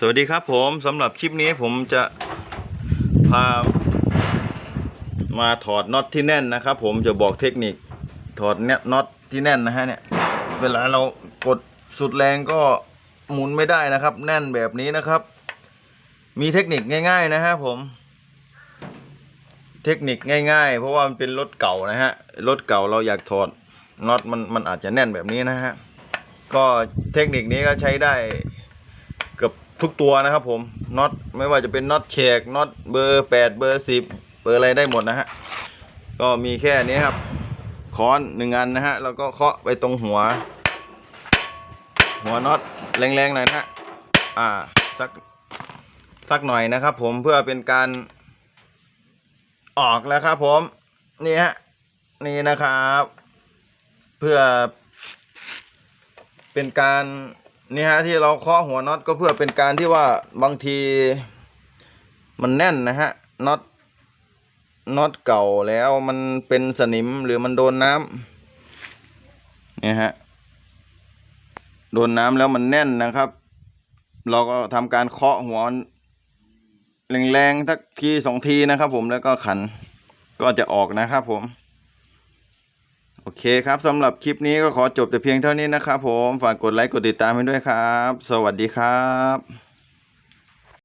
สวัสดีครับผมสำหรับคลิปนี้ผมจะพามาถอดน็อตที่แน่นนะครับผมจะบอกเทคนิคถอดเนี่ยน็อตที่แน่นนะฮะเนี่ย เวลาเรากดสุดแรงก็หมุนไม่ได้นะครับ แน่นแบบนี้นะครับ มีเทคนิคง่าย ๆนะฮะผม เทคนิคง่าย ๆ เพราะว่ามันเป็นรถเก่านะฮะรถเก่าเราอยากถอดน็อตมันมันอาจจะแน่นแบบนี้นะฮะก็เทคนิคนี้ก็ใช้ได้ ทุกตัวนะครับผมน็อตไม่ว่าจะเป็นน็อตเชกน็อตเบอร์แปดเบอร์สิบเบอร์อะไรได้หมดนะฮะก็มีแค่นี้ครับค้อนหนึ่งอันนะฮะแล้วก็เคาะไปตรงหัว หัวน็อตแรงๆหน่อยนะฮะอ่าสักสักหน่อยนะครับ ผมเพื่อเป็นการออกแล้วครับผมนี่ฮะนี่นะครับ เพื่อเป็นการ นี่ฮะที่เราเคาะหัวน็อตก็เพื่อเป็นการที่ว่าบางทีมันแน่นนะฮะน็อตน็อตเก่าแล้วมันเป็นสนิมหรือมันโดนน้ำเนี่ยฮะโดนน้ำแล้วมันแน่นนะครับ เราก็ทำการเคาะหัวแรงๆทักทีสองทีนะครับผมแล้วก็ขันก็จะออกนะครับผม โอเคครับสำหรับคลิปนี้ก็ขอจบแต่เพียงเท่านี้นะครับผม ฝากกดไลค์กดติดตามให้ด้วยครับ สวัสดีครับ